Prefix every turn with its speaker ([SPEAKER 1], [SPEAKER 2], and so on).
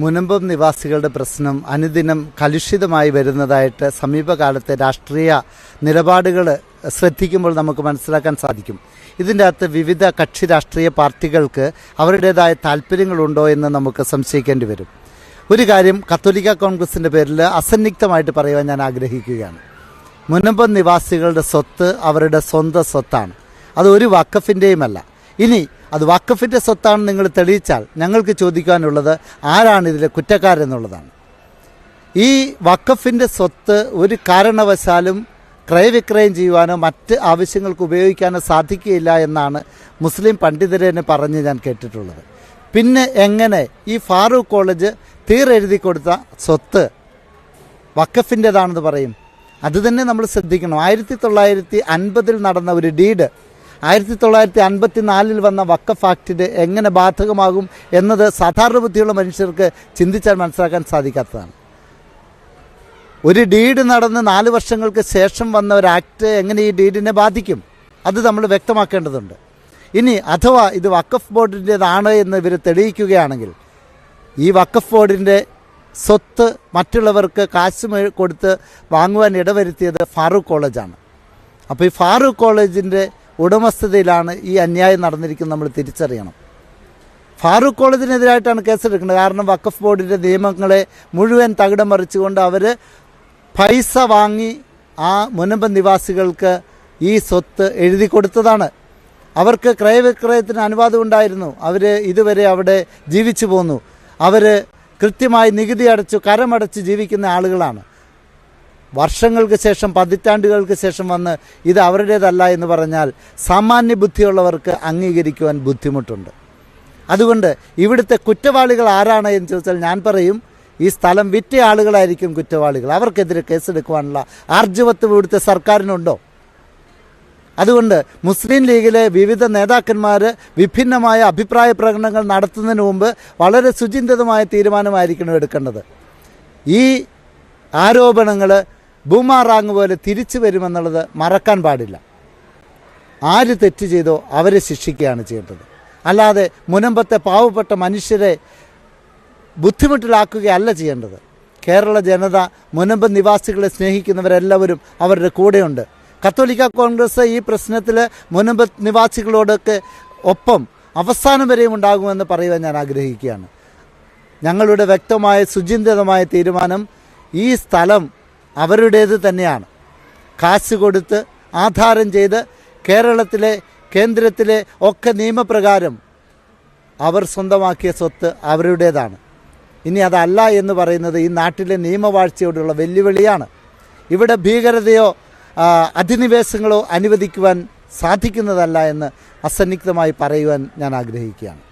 [SPEAKER 1] മുനമ്പം നിവാസികളുടെ പ്രശ്നം അനുദിനം കലുഷിതമായി വരുന്നതായിട്ട് സമീപകാലത്തെ രാഷ്ട്രീയ നിലപാടുകൾ ശ്രദ്ധിക്കുമ്പോൾ നമുക്ക് മനസ്സിലാക്കാൻ സാധിക്കും. ഇതിന്റെ അകത്ത് വിവിധ കക്ഷി രാഷ്ട്രീയ പാർട്ടികൾക്ക് അവരുടേതായ താല്പര്യങ്ങളുണ്ടോ എന്ന് നമുക്ക് സംശയിക്കേണ്ടി വരും. ഒരു കാര്യം കത്തോലിക്ക കോൺഗ്രസിന്റെ പേരിൽ അസന്നിഗ്ധമായിട്ട് പറയുവാൻ ഞാൻ ആഗ്രഹിക്കുകയാണ്. മുനമ്പം നിവാസികളുടെ സ്വത്ത് അവരുടെ സ്വന്തം സ്വത്താണ്. അത് ഒരു വക്കഫിന്റെയുമല്ല ഇനി അത് വക്കഫിന്റെ സ്വത്താണെന്ന് നിങ്ങൾ തെളിയിച്ചാൽ ഞങ്ങൾക്ക് ചോദിക്കാനുള്ളത് ആരാണ് ഇതിലെ കുറ്റക്കാരെന്നുള്ളതാണ്. ഈ വക്കഫിന്റെ സ്വത്ത് ഒരു കാരണവശാലും ക്രയവിക്രയം ചെയ്യുവാനോ മറ്റ് ആവശ്യങ്ങൾക്ക് ഉപയോഗിക്കാനോ സാധിക്കുകയില്ല എന്നാണ് മുസ്ലിം പണ്ഡിതരെ തന്നെ പറഞ്ഞ് ഞാൻ കേട്ടിട്ടുള്ളത്. പിന്നെ എങ്ങനെ ഈ ഫാറൂഖ് കോളേജ് തീരെഴുതി കൊടുത്ത സ്വത്ത് വക്കഫിന്റെതാണെന്ന് പറയും. അത് തന്നെ നമ്മൾ ശ്രദ്ധിക്കണം. ആയിരത്തി തൊള്ളായിരത്തി അൻപതിൽ നടന്ന ഒരു ഡീഡ് ആയിരത്തി തൊള്ളായിരത്തി അൻപത്തി നാലിൽ വന്ന വക്കഫ് ആക്ടിന് എങ്ങനെ ബാധകമാകും എന്നത് സാധാരണ ബുദ്ധിയുള്ള മനുഷ്യർക്ക് ചിന്തിച്ചാൽ മനസ്സിലാക്കാൻ സാധിക്കാത്തതാണ്. ഒരു ഡീഡ് നടന്ന് നാല് വർഷങ്ങൾക്ക് ശേഷം വന്ന ഒരു ആക്ട് എങ്ങനെ ഈ ഡീഡിനെ ബാധിക്കും? അത് നമ്മൾ വ്യക്തമാക്കേണ്ടതുണ്ട്. ഇനി അഥവാ ഇത് വക്കഫ് ബോർഡിന്റേതാണ് എന്ന് ഇവർ തെളിയിക്കുകയാണെങ്കിൽ ഈ വക്കഫ് ബോർഡിന്റെ സ്വത്ത് മറ്റുള്ളവർക്ക് കാശ് കൊടുത്ത് വാങ്ങുവാൻ ഇടവരുത്തിയത് ഫാറൂഖ് കോളേജാണ്. അപ്പോൾ ഈ ഫാറൂഖ് കോളേജിന്റെ ഉടമസ്ഥതയിലാണ് ഈ അന്യായം നടന്നിരിക്കുന്നത് നമ്മൾ തിരിച്ചറിയണം. ഫാറൂഖ് കോളേജിനെതിരായിട്ടാണ് കേസെടുക്കുന്നത്. കാരണം വഖഫ് ബോർഡിന്റെ നിയമങ്ങളെ മുഴുവൻ തകിടം മറിച്ചുകൊണ്ട് അവർ പൈസ വാങ്ങി ആ മുനമ്പ നിവാസികൾക്ക് ഈ സ്വത്ത് എഴുതി കൊടുത്തതാണ്. അവർക്ക് ക്രയവിക്രയത്തിന് അനുവാദം ഉണ്ടായിരുന്നു. അവർ ഇതുവരെ അവിടെ ജീവിച്ചു പോന്നു. അവർ കൃത്യമായി നികുതി അടച്ചു കരമടച്ച് ജീവിക്കുന്ന ആളുകളാണ്. വർഷങ്ങൾക്ക് ശേഷം പതിറ്റാണ്ടുകൾക്ക് ശേഷം വന്ന് ഇത് അവരുടേതല്ല എന്ന് പറഞ്ഞാൽ സാമാന്യ ബുദ്ധിയുള്ളവർക്ക് അംഗീകരിക്കുവാൻ ബുദ്ധിമുട്ടുണ്ട്. അതുകൊണ്ട് ഇവിടുത്തെ കുറ്റവാളികൾ ആരാണ് എന്ന് ചോദിച്ചാൽ ഞാൻ പറയും ഈ സ്ഥലം വിറ്റ ആളുകളായിരിക്കും കുറ്റവാളികൾ. അവർക്കെതിരെ കേസെടുക്കുവാനുള്ള ആർജവത്വം ഇവിടുത്തെ സർക്കാരിനുണ്ടോ? അതുകൊണ്ട് മുസ്ലിം ലീഗിലെ വിവിധ നേതാക്കന്മാർ വിഭിന്നമായ അഭിപ്രായ പ്രകടനങ്ങൾ നടത്തുന്നതിന് മുമ്പ് വളരെ സുചിന്തിതമായ തീരുമാനമായിരിക്കണം എടുക്കേണ്ടത്. ഈ ആരോപണങ്ങൾ ബൂമാറാങ് പോലെ തിരിച്ചു വരുമെന്നുള്ളത് മറക്കാൻ പാടില്ല. ആര് തെറ്റ് ചെയ്തോ അവരെ ശിക്ഷിക്കുകയാണ് ചെയ്യേണ്ടത്. അല്ലാതെ മുനമ്പത്തെ പാവപ്പെട്ട മനുഷ്യരെ ബുദ്ധിമുട്ടിലാക്കുകയല്ല ചെയ്യേണ്ടത്. കേരള ജനത മുനമ്പ് നിവാസികളെ സ്നേഹിക്കുന്നവരെല്ലാവരും അവരുടെ കൂടെയുണ്ട്. കത്തോലിക്ക കോൺഗ്രസ് ഈ പ്രശ്നത്തിൽ മുനമ്പ് നിവാസികളോടൊക്കെ ഒപ്പം അവസാനം വരെയും ഉണ്ടാകുമെന്ന് പറയുവാൻ ഞാൻ ആഗ്രഹിക്കുകയാണ്. ഞങ്ങളുടെ വ്യക്തമായ സുചിന്തിതമായ തീരുമാനം ഈ സ്ഥലം അവരുടേത് തന്നെയാണ്. കാശ് കൊടുത്ത് ആധാരം ചെയ്ത് കേരളത്തിലെ കേന്ദ്രത്തിലെ ഒക്കെ നിയമപ്രകാരം അവർ സ്വന്തമാക്കിയ സ്വത്ത് അവരുടേതാണ്. ഇനി അതല്ല എന്ന് പറയുന്നത് ഈ നാട്ടിലെ നിയമവാഴ്ചയോടുള്ള വെല്ലുവിളിയാണ്. ഇവിടെ ഭീകരതയോ അധിനിവേശങ്ങളോ അനുവദിക്കുവാൻ സാധിക്കുന്നതല്ല എന്ന് അസന്നിഗ്ധമായി പറയുവാൻ ഞാൻ ആഗ്രഹിക്കുകയാണ്.